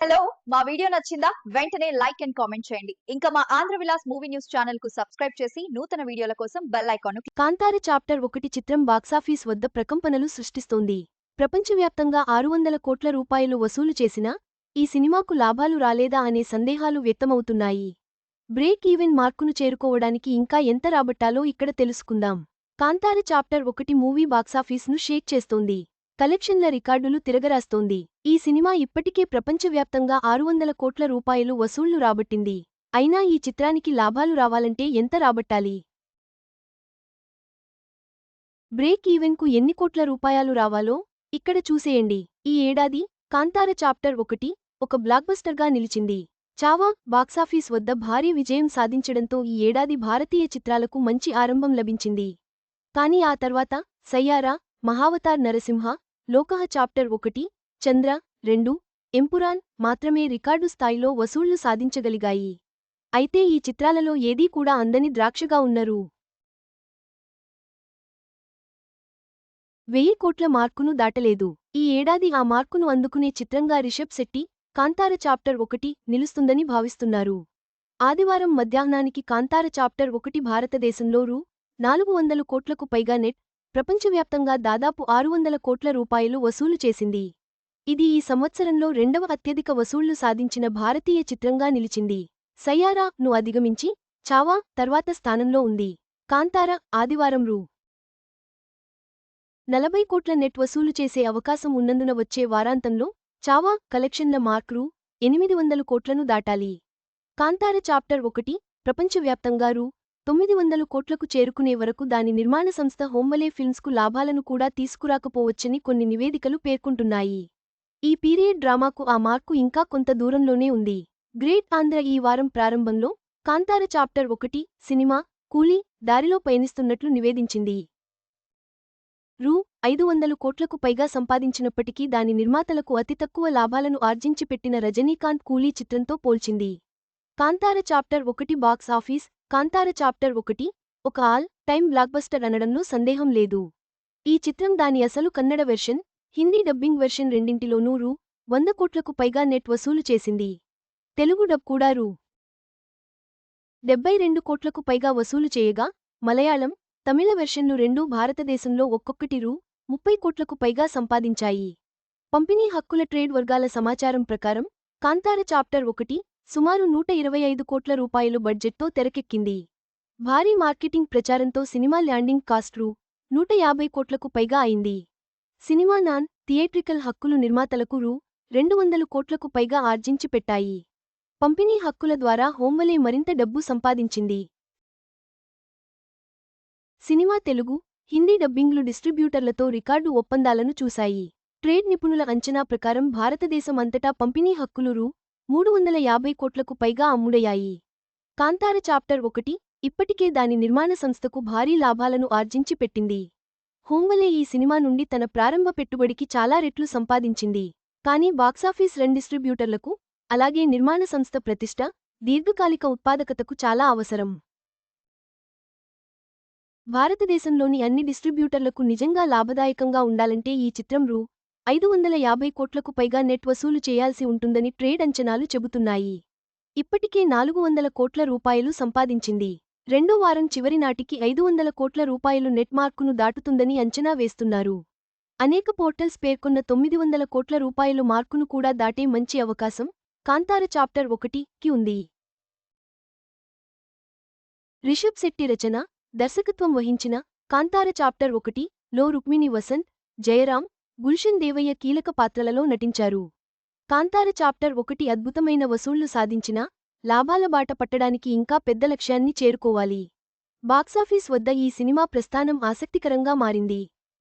Hello మా video నచ్చిందా? వెంటనే లైక్ అండ్ కామెంట్ చేయండి. ఇంకా మా ఆంధ్ర విలాస్ మూవీ న్యూస్ ఛానల్కు సబ్స్క్రైబ్ చేసి నూతన వీడియోల కోసం బెల్ ఐకాన్ కాంతార చాప్టర్ ఒకటి చిత్రం బాక్సాఫీస్ వద్ద ప్రకంపనలు సృష్టిస్తోంది. ప్రపంచవ్యాప్తంగా ఆరు వందల కోట్ల రూపాయలు వసూలు చేసినా ఈ సినిమాకు లాభాలు రాలేదా అనే సందేహాలు వ్యక్తమవుతున్నాయి. బ్రేక్ ఈవెన్ మార్కును చేరుకోవడానికి ఇంకా ఎంత రాబట్టాలో ఇక్కడ తెలుసుకుందాం. కాంతార చాప్టర్ ఒకటి మూవీ బాక్సాఫీస్ను షేక్ చేస్తోంది. కలెక్షన్ల రికార్డులు తిరగరాస్తోంది. ఈ సినిమా ఇప్పటికే ప్రపంచవ్యాప్తంగా ఆరు వందల కోట్ల రూపాయలు వసూళ్ళు రాబట్టింది. అయినా ఈ చిత్రానికి లాభాలు రావాలంటే ఎంత రాబట్టాలి? బ్రేక్ ఈవెన్కు ఎన్ని కోట్ల రూపాయలు రావాలో ఇక్కడ చూసేయండి. ఈ ఏడాది కాంతార చాప్టర్ ఒకటి ఒక బ్లాక్బస్టర్గా నిలిచింది. చావా బాక్సాఫీస్ వద్ద భారీ విజయం సాధించడంతో ఈ ఏడాది భారతీయ చిత్రాలకు మంచి ఆరంభం లభించింది. కాని ఆ తర్వాత సయ్యారా మహావతార్ నరసింహ లోకహ చాప్టర్ ఒకటి చంద్ర రెండు ఎంపురాన్ మాత్రమే రికార్డు స్థాయిలో వసూళ్ళు సాధించగలిగాయి. అయితే ఈ చిత్రాలలో ఏదీ కూడా అందని ద్రాక్షగా ఉన్నరు. వెయ్యి కోట్ల మార్కును దాటలేదు. ఈ ఏడాది ఆ మార్కును అందుకునే చిత్రంగా రిషబ్ శెట్టి కాంతార చాప్టర్ ఒకటి నిలుస్తుందని భావిస్తున్నారు. ఆదివారం మధ్యాహ్నానికి కాంతార చాప్టర్ ఒకటి భారతదేశంలో రూ. నాలుగు వందల కోట్లకు పైగా నెట్ ప్రపంచవ్యాప్తంగా దాదాపు ఆరు వందల కోట్ల రూపాయలు వసూలు చేసింది. ఇది ఈ సంవత్సరంలో రెండవ అత్యధిక వసూళ్ళు సాధించిన భారతీయ చిత్రంగా నిలిచింది. సయ్యారా ను అధిగమించి చావా తర్వాత స్థానంలో ఉంది. కాంతార ఆదివారం రూ. నలభై కోట్ల నెట్ వసూలు చేసే అవకాశం ఉన్నందున వచ్చే వారాంతంలో చావా కలెక్షన్ల మార్క్ రూ. ఎనిమిది వందల కోట్లను దాటాలి. కాంతార చాప్టర్ ఒకటి ప్రపంచవ్యాప్తంగా రూ. తొమ్మిది వందల కోట్లకు చేరుకునే వరకు దాని నిర్మాణ సంస్థ హోంవలే ఫిల్మ్స్కు లాభాలను కూడా తీసుకురాకపోవచ్చని కొన్ని నివేదికలు పేర్కొంటున్నాయి. ఈ పీరియడ్ డ్రామాకు ఆ మార్కు ఇంకా కొంత దూరంలోనే ఉంది. గ్రేట్ ఆంధ్ర ఈ వారం ప్రారంభంలో కాంతార చాప్టర్ ఒకటి సినిమా కూలీ దారిలో పయనిస్తున్నట్లు నివేదించింది. రూ. ఐదు వందల కోట్లకు పైగా సంపాదించినప్పటికీ దాని నిర్మాతలకు అతి తక్కువ లాభాలను ఆర్జించిపెట్టిన రజనీకాంత్ కూలీ చిత్రంతో పోల్చింది. కాంతార చాప్టర్ ఒకటి బాక్స్ ఆఫీస్ కాంతార చాప్టర్ ఒకటి ఒక ఆల్ టైమ్ బ్లాక్బస్టర్ అనడంలో సందేహం లేదు. ఈ చిత్రం దాని అసలు Kannada version Hindi dubbing version రెండింటిలోనూ రూ వంద కోట్లకు పైగా నెట్ వసూలు చేసింది. తెలుగు డబ్ కూడా రూ. డెబ్బై రెండు కోట్లకు పైగా వసూలు చేయగా మలయాళం తమిళ వెర్షన్లు రెండూ భారతదేశంలో ఒక్కొక్కటి రూ. ముప్పై కోట్లకు పైగా సంపాదించాయి. పంపిణీ హక్కుల ట్రేడ్ వర్గాల సమాచారం ప్రకారం కాంతార చాప్టర్ ఒకటి సుమారు నూట ఇరవై ఐదు కోట్ల రూపాయలు బడ్జెట్తో తెరకెక్కింది. భారీ మార్కెటింగ్ ప్రచారంతో సినిమా ల్యాండింగ్ కాస్ట్ రూ నూట యాభై కోట్లకు పైగా అయింది. సినిమా నాన్ థియేట్రికల్ హక్కులు నిర్మాతలకు రూ. రెండు వందల కోట్లకు పైగా ఆర్జించి పెట్టాయి. పంపిణీ హక్కుల ద్వారా హోంవలే మరింత డబ్బు సంపాదించింది. సినిమా తెలుగు హిందీ డబ్బింగ్లు డిస్ట్రిబ్యూటర్లతో రికార్డు ఒప్పందాలను చూశాయి. ట్రేడ్ నిపుణుల అంచనా ప్రకారం భారతదేశం అంతటా పంపిణీ హక్కులు రూ. మూడు వందల యాభై కోట్లకు పైగా అమ్ముడయ్యాయి. కాంతార చాప్టర్ ఒకటి ఇప్పటికే దాని నిర్మాణ సంస్థకు భారీ లాభాలను ఆర్జించి పెట్టింది. హోంవలే ఈ సినిమా నుండి తన ప్రారంభ పెట్టుబడికి చాలా రెట్లు సంపాదించింది. కానీ బాక్సాఫీస్ రన్ డిస్ట్రిబ్యూటర్లకు అలాగే నిర్మాణ సంస్థ ప్రతిష్ట దీర్ఘకాలిక ఉత్పాదకతకు చాలా అవసరం. భారతదేశంలోని అన్ని డిస్ట్రిబ్యూటర్లకు నిజంగా లాభదాయకంగా ఉండాలంటే ఈ చిత్రం రూ. ఐదు వందల యాభై కోట్లకు పైగా నెట్ వసూలు చేయాల్సి ఉంటుందని ట్రేడ్ అంచనాలు చెబుతున్నాయి. ఇప్పటికే నాలుగు వందల కోట్ల రూపాయలు సంపాదించింది. రెండో వారం చివరి నాటికి ఐదు వందల కోట్ల రూపాయలు నెట్ మార్కును దాటుతుందని అంచనా వేస్తున్నారు. అనేక పోర్టల్స్ పేర్కొన్న తొమ్మిది వందల కోట్ల రూపాయలు మార్కును కూడా దాటే మంచి అవకాశం కాంతార చాప్టర్ ఒకటికి ఉంది. రిషబ్ శెట్టి రచన దర్శకత్వం వహించిన కాంతార చాప్టర్ ఒకటి లో రుక్మిణి వసంత్ జయరాం గుల్షన్ దేవయ్య కీలక పాత్రలలో నటించారు. కాంతార చాప్టర్ ఒకటి అద్భుతమైన వసూళ్ళు సాధించినా లాభాల బాట పట్టడానికి ఇంకా పెద్ద లక్ష్యాన్ని చేరుకోవాలి. బాక్సాఫీస్ వద్ద ఈ సినిమా ప్రస్థానం ఆసక్తికరంగా మారింది.